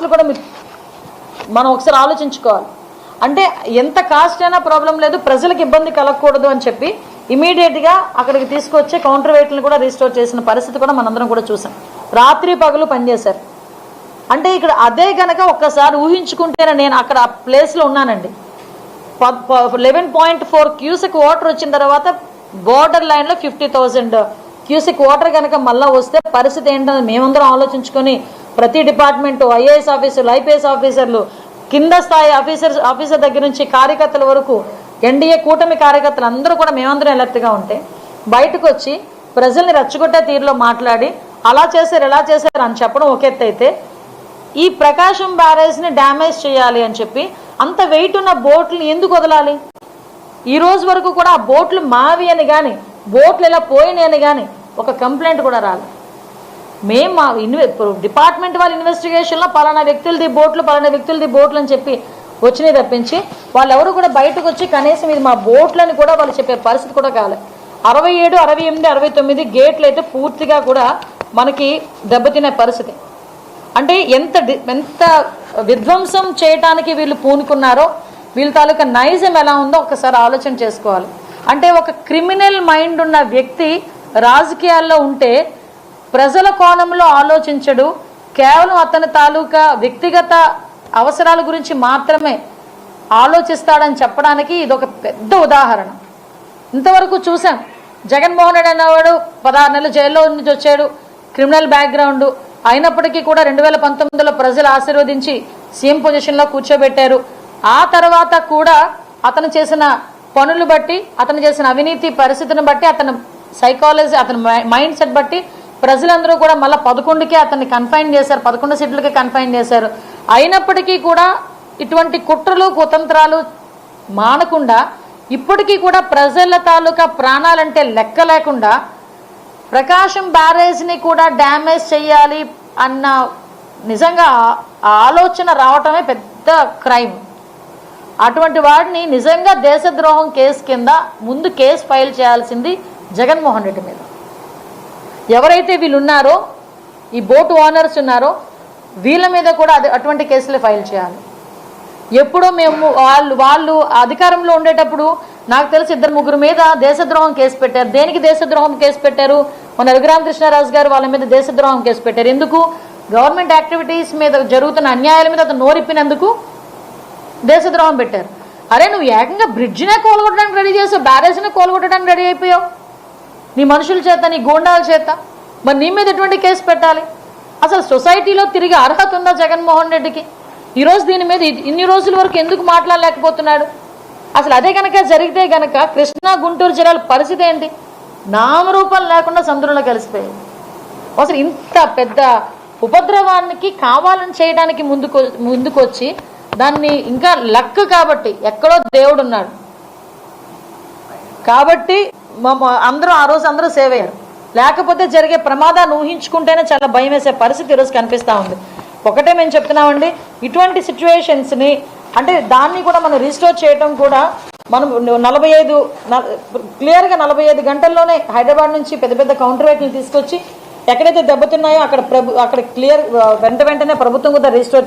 కాస్ట్లు కూడా మీరు మనం ఒకసారి ఆలోచించుకోవాలి. అంటే ఎంత కాస్ట్ అయినా ప్రాబ్లం లేదు ప్రజలకు ఇబ్బంది కలగకూడదు అని చెప్పి ఇమీడియట్గా అక్కడికి తీసుకొచ్చే కౌంటర్ వెయిట్లను కూడా రీస్టోర్ చేసిన పరిస్థితి కూడా మనందరం కూడా చూసాం. రాత్రి పగలు పనిచేశారు. అంటే ఇక్కడ అదే కనుక ఒక్కసారి ఊహించుకుంటేనే నేను అక్కడ ఆ ప్లేస్లో ఉన్నానండి. Eleven point four cusec water వచ్చిన తర్వాత బోర్డర్ లైన్లో ఫిఫ్టీ థౌజండ్ క్యూసెక్ వాటర్ కనుక మళ్ళీ వస్తే పరిస్థితి ఏంటని మేమందరం ఆలోచించుకొని ప్రతి డిపార్ట్మెంటు ఐఏఎస్ ఆఫీసర్లు ఐపీఎస్ ఆఫీసర్లు కింద స్థాయి ఆఫీసర్ ఆఫీసర్ దగ్గర నుంచి కార్యకర్తల వరకు ఎన్డీఏ కూటమి కార్యకర్తలు అందరూ కూడా మేమందరం ఎలర్ట్గా ఉంటే బయటకు వచ్చి ప్రజల్ని రెచ్చగొట్టే తీరులో మాట్లాడి అలా చేశారు ఎలా చేశారు అని చెప్పడం ఒక ఎత్తు అయితే ఈ ప్రకాశం బ్యారేజ్ని డ్యామేజ్ చేయాలి అని చెప్పి అంత వెయిట్ ఉన్న బోట్లు ఎందుకు వదలాలి? ఈ రోజు వరకు కూడా ఆ బోట్లు మావి అని కానీ బోట్లు ఇలా పోయినాయి అని కానీ ఒక కంప్లైంట్ కూడా రాలే. మేము మా ఇన్వె డిపార్ట్మెంట్ వాళ్ళ ఇన్వెస్టిగేషన్లో పలానా వ్యక్తులది బోట్లు పలానా వ్యక్తులది బోట్లు అని చెప్పి వచ్చినాయి తప్పించి వాళ్ళు ఎవరు కూడా బయటకు వచ్చి కనీసం ఇది మా బోట్లని కూడా వాళ్ళు చెప్పే పరిస్థితి కూడా కాలేదు అరవై ఏడు అరవై ఎనిమిది అరవై తొమ్మిది గేట్లు అయితే పూర్తిగా కూడా మనకి దెబ్బతినే పరిస్థితి. అంటే ఎంత డి- ఎంత విధ్వంసం చేయటానికి వీళ్ళు పూనుకున్నారో వీళ్ళ తాలూకా నైజం ఎలా ఉందో ఒకసారి ఆలోచన చేసుకోవాలి. అంటే ఒక క్రిమినల్ మైండ్ ఉన్న వ్యక్తి రాజకీయాల్లో ఉంటే ప్రజల కోణంలో ఆలోచించడు. కేవలం అతని తాలూకా వ్యక్తిగత అవసరాల గురించి మాత్రమే ఆలోచిస్తాడని చెప్పడానికి ఇది ఒక పెద్ద ఉదాహరణ. ఇంతవరకు చూసాం జగన్మోహన్ రెడ్డి అన్నవాడు పదహారు నెలలు జైల్లో నుంచి వచ్చాడు. క్రిమినల్ బ్యాక్గ్రౌండ్ అయినప్పటికీ కూడా రెండు వేల పంతొమ్మిదిలో ప్రజలు ఆశీర్వదించి సీఎం పొజిషన్లో కూర్చోబెట్టారు. ఆ తర్వాత కూడా అతను చేసిన పనులు బట్టి అతను చేసిన అవినీతి పరిస్థితిని బట్టి అతను సైకాలజీ అతని మైండ్ సెట్ బట్టి ప్రజలందరూ కూడా మళ్ళీ పదకొండుకే అతన్ని కన్ఫైన్ చేశారు పదకొండు సీట్లకే కన్ఫైన్ చేశారు. అయినప్పటికీ కూడా ఇటువంటి కుట్రలు కుతంత్రాలు మానకుండా ఇప్పటికీ కూడా ప్రజల తాలూకా ప్రాణాలంటే లెక్క లేకుండా ప్రకాశం బ్యారేజ్ని కూడా డ్యామేజ్ చేయాలి అన్న నిజంగా ఆలోచన రావటమే పెద్ద క్రైమ్. అటువంటి వాడిని నిజంగా దేశద్రోహం కేసు కింద ముందు కేసు ఫైల్ చేయాల్సింది జగన్మోహన్ రెడ్డి మీద. ఎవరైతే వీళ్ళు ఉన్నారో ఈ బోటు ఓనర్స్ ఉన్నారో వీళ్ళ మీద కూడా అది అటువంటి కేసులే ఫైల్ చేయాలి. ఎప్పుడో మేము వాళ్ళు వాళ్ళు అధికారంలో ఉండేటప్పుడు నాకు తెలిసి ఇద్దరు ముగ్గురు మీద దేశద్రోహం కేసు పెట్టారు. దేనికి దేశద్రోహం కేసు పెట్టారు? మన రఘురామకృష్ణరాజు గారు వాళ్ళ మీద దేశద్రోహం కేసు పెట్టారు. ఎందుకు? గవర్నమెంట్ యాక్టివిటీస్ మీద జరుగుతున్న అన్యాయాల మీద అతను నోరిప్పినందుకు దేశద్రోహం పెట్టారు. అరే నువ్వు ఏకంగా బ్రిడ్జినే కోలగొట్టడానికి రెడీ చేసావు బ్యారేజ్నే కోలగొట్టడానికి రెడీ అయిపోయావు. నీ మనుషుల చేత నీ గోండాల చేత? మరి నీ మీద ఎటువంటి కేసు పెట్టాలి? అసలు సొసైటీలో తిరిగి అర్హత ఉందా జగన్మోహన్ రెడ్డికి? ఈరోజు దీని మీద ఇన్ని రోజుల వరకు ఎందుకు మాట్లాడలేకపోతున్నాడు? అసలు అదే కనుక జరిగితే గనక కృష్ణా గుంటూరు జిల్లాల పరిస్థితి ఏంటి? నామరూపాలు లేకుండా సముద్రంలో కలిసిపోయాయి. అసలు ఇంత పెద్ద ఉపద్రవానికి కావాలని చేయడానికి ముందుకు ముందుకొచ్చి దాన్ని ఇంకా లక్ కాబట్టి ఎక్కడో దేవుడు ఉన్నాడు కాబట్టి అందరూ ఆ రోజు అందరూ సేవ్ అయ్యారు. లేకపోతే జరిగే ప్రమాదాన్ని ఊహించుకుంటేనే చాలా భయం వేసే పరిస్థితి ఈరోజు కనిపిస్తూ ఉంది. ఒకటే మేము చెప్తున్నామండి ఇటువంటి సిచ్యువేషన్స్ని అంటే దాన్ని కూడా మనం రిస్టోర్ చేయడం కూడా మనం నలభై ఐదు క్లియర్గా నలభై ఐదు గంటల్లోనే హైదరాబాద్ నుంచి పెద్ద పెద్ద కౌంటర్ వెయిట్ని తీసుకొచ్చి ఎక్కడైతే దెబ్బతున్నాయో అక్కడ ప్రభు అక్కడ క్లియర్ వెంట వెంటనే ప్రభుత్వం కూడా రిజిస్టర్